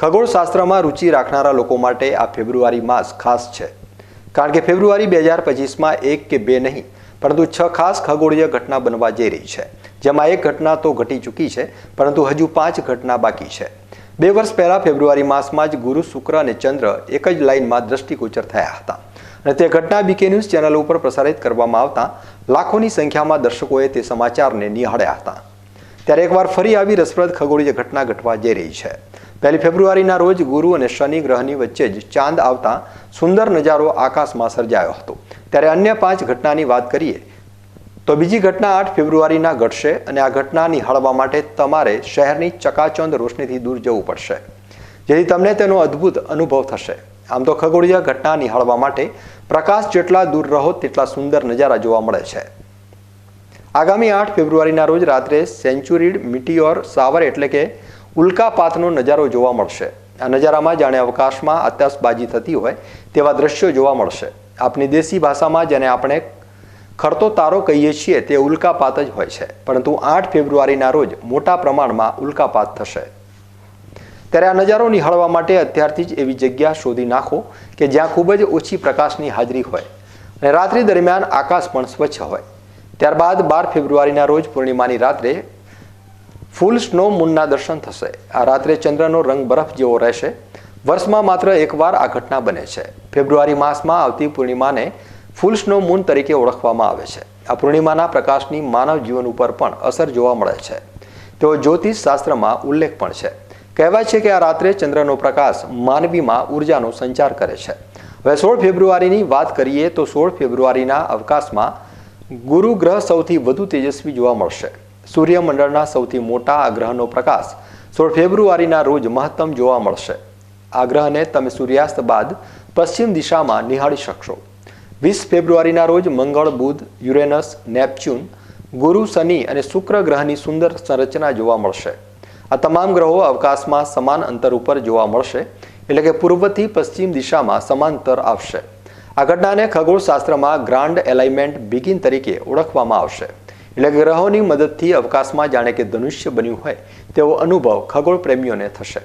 ખગોળશાસ્ત્રમાં રુચિ રાખનારા લોકો માટે આ ફેબ્રુઆરી માસ ખાસ છે. કારણ કે ફેબ્રુઆરી બે હજાર પચીસમાં એક કે બે નહીં, પરંતુ છ ખાસ ખગોળીય ઘટના બનવા જઈ રહી છે. જેમાં એક ઘટના તો ઘટી ચૂકી છે, પરંતુ હજુ પાંચ ઘટના બાકી છે. બે વર્ષ પહેલાં ફેબ્રુઆરી માસમાં જ ગુરુ શુક્ર અને ચંદ્ર એક જ લાઇનમાં દ્રષ્ટિગોચર થયા હતા. અને તે ઘટના બીકે ન્યૂઝ ચેનલ ઉપર પ્રસારિત કરવામાં આવતા લાખોની સંખ્યામાં દર્શકોએ તે સમાચારને નિહાળ્યા હતા. ત્યારે એકવાર ફરી આવી રસપ્રદ ખગોળીય ઘટના ઘટવા જઈ રહી છે. પહેલી ફેબ્રુઆરીના રોજ ગુરુ અને શનિ ગ્રહની વચ્ચે જ ચાંદ આવતા સુંદર નજારો આકાશમાં સર્જાયો હતો. ત્યારે અન્ય પાંચ ઘટનાની વાત કરીએ, તો બીજી ઘટના આઠ ફેબ્રુઆરીના ઘટશે અને આ ઘટના નિહાળવા માટે તમારે શહેરની ચકાચોંદ રોશનીથી દૂર જવું પડશે. જેથી તમને તેનો અદ્ભુત અનુભવ થશે. આમ તો ખગોળીય ઘટના નિહાળવા માટે પ્રકાશ જેટલા દૂર રહો, તેટલા સુંદર નજારા જોવા મળે છે. આગામી આઠ ફેબ્રુઆરીના રોજ રાત્રે સેન્ચુરીડ મિટીઓર સાવર એટલે કે ઉલ્કાપાતનો નજારો જોવા મળશે. આ નજારામાં જાણે અવકાશમાં આતશબાજી થતી હોય તેવા દ્રશ્યો જોવા મળશે. આપની દેશી ભાષામાં જેને આપણે ખરતો તારો કહીએ છીએ તે ઉલ્કાપાત જ હોય છે. પરંતુ આઠ ફેબ્રુઆરીના રોજ મોટા પ્રમાણમાં ઉલ્કાપાત થશે. ત્યારે આ નજારો નિહાળવા માટે અત્યારથી જ એવી જગ્યા શોધી નાખો કે જ્યાં ખૂબ જ ઓછી પ્રકાશની હાજરી હોય અને રાત્રિ દરમિયાન આકાશ પણ સ્વચ્છ હોય. ત્યારબાદ બાર ફેબ્રુઆરીના રોજ પૂર્ણિમાની રાત્રે ફૂલ સ્નો મૂનના દર્શન થશે. આ રાત્રે ચંદ્રનો રંગ બરફ જેવો રહેશે. વર્ષમાં માત્ર એકવાર આ ઘટના બને છે. ફેબ્રુઆરી માસમાં આવતી પૂર્ણિમાને ફૂલ સ્નો મૂન તરીકે ઓળખવામાં આવે છે. આ પૂર્ણિમાના પ્રકાશની માનવ જીવન ઉપર પણ અસર જોવા મળે છે. તેઓ જ્યોતિષ શાસ્ત્રમાં ઉલ્લેખ પણ છે. કહેવાય છે કે આ રાત્રે ચંદ્રનો પ્રકાશ માનવીમાં ઉર્જાનો સંચાર કરે છે. હવે સોળ ફેબ્રુઆરીની વાત કરીએ તો સોળ ફેબ્રુઆરીના અવકાશમાં ગુરુ ગ્રહ સૌથી વધુ તેજસ્વી જોવા મળશે. સૂર્યમંડળના સૌથી મોટા આ ગ્રહનો પ્રકાશ સોળ ફેબ્રુઆરીના રોજ મહત્તમ જોવા મળશે. આ ગ્રહને તમે સૂર્યાસ્ત બાદ પશ્ચિમ દિશામાં નિહાળી શકશો. વીસ ફેબ્રુઆરીના રોજ મંગળ, બુધ, યુરેનસ, નેપચ્યુન, ગુરુ, શનિ અને શુક્ર ગ્રહની સુંદર સંરચના જોવા મળશે. આ તમામ ગ્રહો અવકાશમાં સમાન અંતર ઉપર જોવા મળશે, એટલે કે પૂર્વથી પશ્ચિમ દિશામાં સમાંતર આવશે. આ ઘટનાને ખગોળશાસ્ત્રમાં ગ્રાન્ડ એલાઇમેન્ટ બિગિન તરીકે ઓળખવામાં આવશે. એટલે ગ્રહોની મદદથી અવકાશમાં જાણે કે ધનુષ્ય બન્યું હોય તેવો અનુભવ ખગોળ પ્રેમીઓને થશે.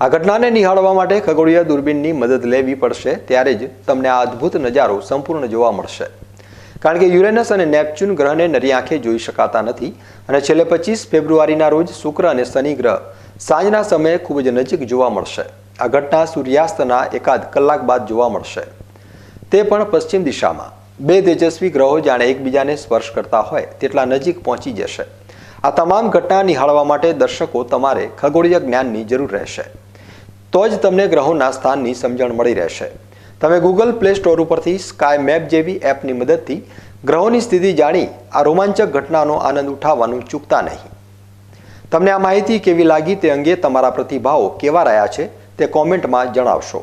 આ ઘટનાને નિહાળવા માટે ખગોળીય દૂરબીનની મદદ લેવી પડશે ત્યારે જ તમને આ અદ્ભુત નજારો સંપૂર્ણ જોવા મળશે. કારણ કે યુરેનસ અને નેપચ્યુન ગ્રહને નરી આંખે જોઈ શકાતા નથી અને છેલ્લે પચીસ ફેબ્રુઆરીના રોજ શુક્ર અને શનિ ગ્રહ સાંજના સમયે ખૂબ જ નજીક જોવા મળશે. આ ઘટના સૂર્યાસ્તના એકાદ કલાક બાદ જોવા મળશે. તે પણ પશ્ચિમ દિશામાં. બે તેજસ્વી ગ્રહો જાણે એકબીજાને સ્પર્શ કરતા હોય તેટલા નજીક પહોંચી જશે. આ તમામ ઘટના નિહાળવા માટે દર્શકો તમારે ખગોળીય જ્ઞાનની જરૂર રહેશે. તો જ તમને ગ્રહોના સ્થાનની સમજણ મળી રહેશે. તમે ગૂગલ પ્લે સ્ટોર ઉપરથી સ્કાય મેપ જેવી એપની મદદથી ગ્રહોની સ્થિતિ જાણી આ રોમાંચક ઘટનાનો આનંદ ઉઠાવવાનું ચૂકતા નહીં. તમને આ માહિતી કેવી લાગી તે અંગે તમારા પ્રતિભાવો કેવા રહ્યા છે તે કોમેન્ટમાં જણાવશો.